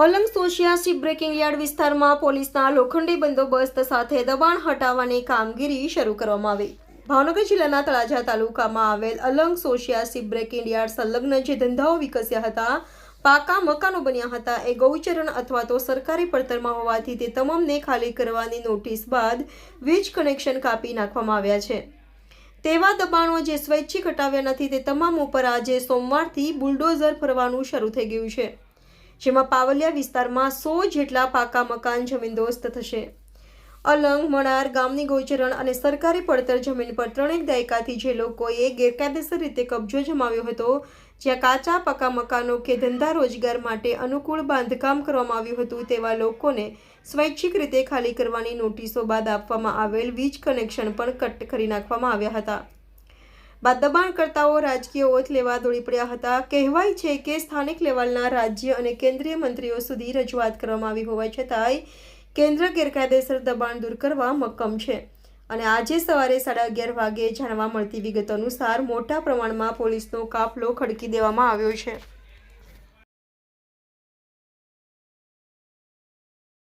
Alang સોશિયાસી breaking yard વિસ્તારમાં પોલીસના લોખંડી બંદોબસ્ત સાથે દબાણ હટાવવાની કામગીરી શરૂ કરવામાં આવી. ભાવનગર જિલ્લાના તળાજા તાલુકામાં આવેલ અલંગ સોશિયાસી બ્રેકિંગ યાર્ડ સંલગ્ન જે ધંધાઓ વિકસ્યા હતા, પાકા મકાનો બન્યા હતા, એ ગૌચરણ અથવા તો સરકારી પડતરમાં હોવાથી તે તમામને ખાલી કરવાની નોટિસ બાદ વીજ કનેક્શન કાપી નાખવામાં આવ્યા છે. તેવા દબાણો જે સ્વૈચ્છિક હટાવ્યા નથી, તે તમામ ઉપર આજે સોમવારથી બુલડોઝર ફરવાનું શરૂ થઈ ગયું છે. જેમાં પાવલિયા વિસ્તારમાં સો જેટલા પાકા મકાન જમીનદોસ્ત થશે. અલંગ, મણાર, ગામની ગોચરણ અને સરકારી પડતર જમીન પર ત્રણેક દાયકાથી જે લોકોએ ગેરકાયદેસર રીતે કબજો જમાવ્યો હતો, જ્યાં કાચા પાકા મકાનો કે ધંધા રોજગાર માટે અનુકૂળ બાંધકામ કરવામાં આવ્યું હતું, તેવા લોકોને સ્વૈચ્છિક રીતે ખાલી કરવાની નોટિસો બાદ આપવામાં આવેલ વીજ કનેક્શન પણ કટ કરી નાખવામાં આવ્યા હતા. બાદ દબાણકર્તાઓ રાજકીય ઓથ લેવા દોડી પડ્યા હતા. કહેવાય છે કે સ્થાનિક લેવલના રાજ્ય અને કેન્દ્રીય મંત્રીઓ સુધી રજૂઆત કરવામાં આવી હોવા છતાંય કેન્દ્ર ગેરકાયદેસર દબાણ દૂર કરવા મક્કમ છે. અને આજે સવારે સાડા અગિયાર વાગે જાણવા મળતી વિગત અનુસાર મોટા પ્રમાણમાં પોલીસનો કાફલો ખડકી દેવામાં આવ્યો છે.